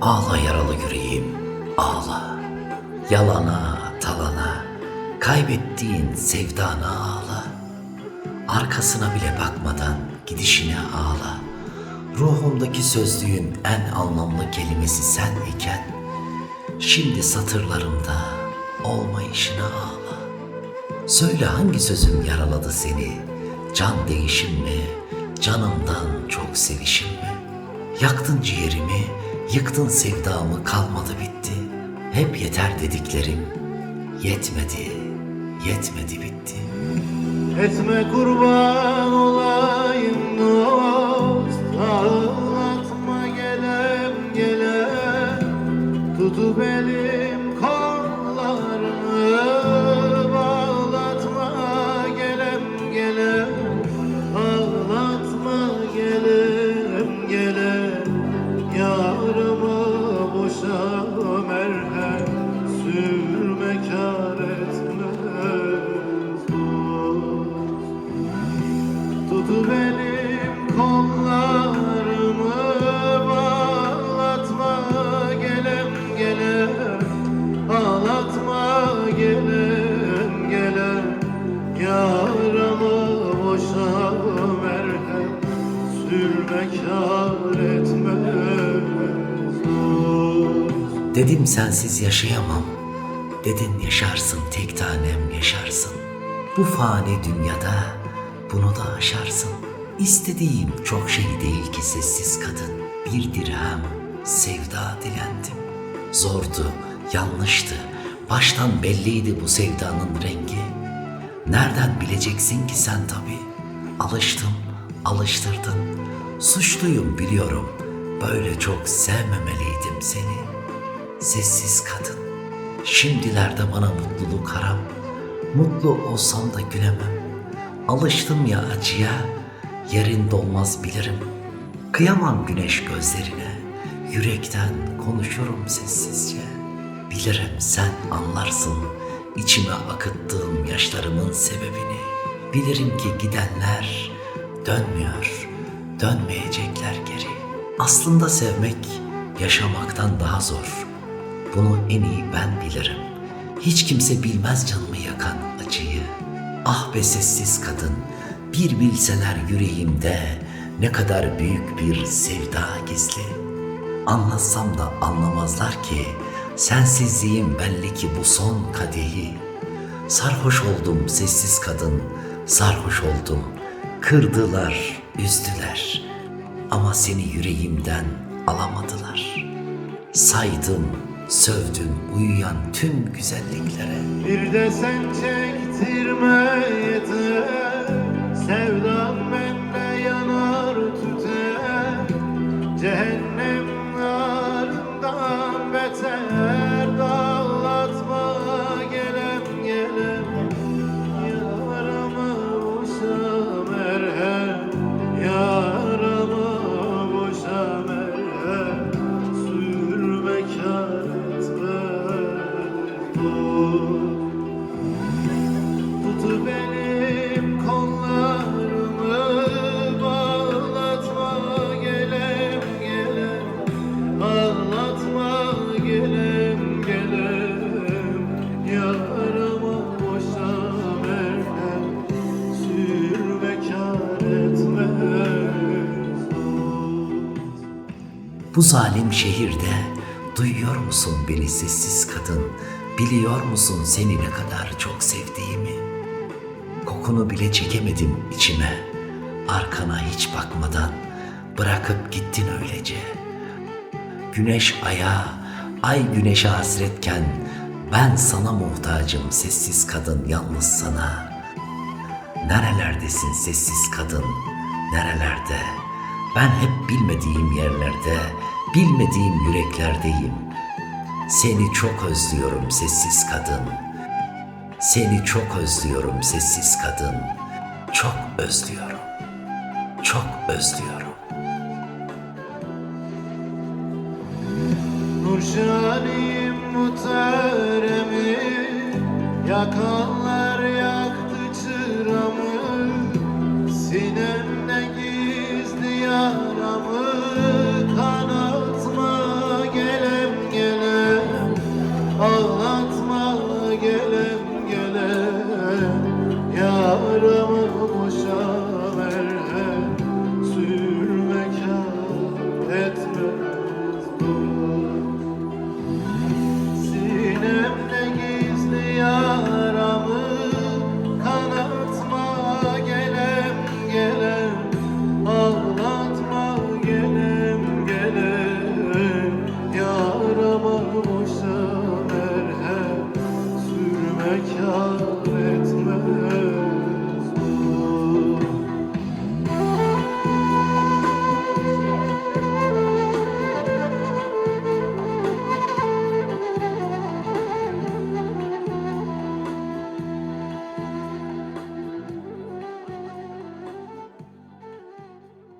Ağla yaralı yüreğim, ağla. Yalana, talana, kaybettiğin sevdana ağla. Arkasına bile bakmadan gidişine ağla. Ruhumdaki sözlüğün en anlamlı kelimesi sen iken, şimdi satırlarımda olmayışına ağla. Söyle hangi sözüm yaraladı seni? Can değişim mi? Canımdan çok sevişim mi? Yaktın ciğerimi, yıktın sevdamı kalmadı bitti. Hep yeter dediklerim yetmedi, yetmedi bitti. Etme kurban Dedim sensiz yaşayamam. Dedin yaşarsın tek tanem yaşarsın. Bu fani dünyada bunu da aşarsın. İstediğim çok şey değil ki sessiz kadın. Bir dirhem sevda dilendim. Zordu, yanlıştı. Baştan belliydi bu sevdanın rengi. Nereden bileceksin ki sen tabii? Alıştım, alıştırdın. Suçluyum biliyorum. Böyle çok sevmemeliydim seni. Sessiz kadın. Şimdilerde bana mutluluk haram. Mutlu olsam da gülemem. Alıştım ya acıya, yerin dolmaz bilirim. Kıyamam güneş gözlerine, yürekten konuşurum sessizce. Bilirim sen anlarsın içime akıttığım yaşlarımın sebebini. Bilirim ki gidenler dönmüyor, dönmeyecekler geri. Aslında sevmek yaşamaktan daha zor. Bunu en iyi ben bilirim. Hiç kimse bilmez canımı yakan acıyı. Ah be sessiz kadın, bir bilseler yüreğimde ne kadar büyük bir sevda gizli. Anlatsam da anlamazlar ki sensizliğim belli ki bu son kadehi. Sarhoş oldum sessiz kadın, sarhoş oldum. Kırdılar, üzdüler ama seni yüreğimden alamadılar. Saydım, sövdüm uyuyan tüm güzelliklere. Bir de sen çektirme yeter Bu zalim şehirde duyuyor musun beni sessiz kadın? Biliyor musun seni ne kadar çok sevdiğimi? Kokunu bile çekemedim içime. Arkana hiç bakmadan bırakıp gittin öylece. Güneş aya, ay güneşe hasretken ben sana muhtacım sessiz kadın yalnız sana. Nerelerdesin sessiz kadın? Nerelerde? Ben hep bilmediğim yerlerde, bilmediğim yüreklerdeyim. Seni çok özlüyorum sessiz kadın. Seni çok özlüyorum sessiz kadın. Çok özlüyorum. Çok özlüyorum. Nurşanim muteremi yakan kar etmez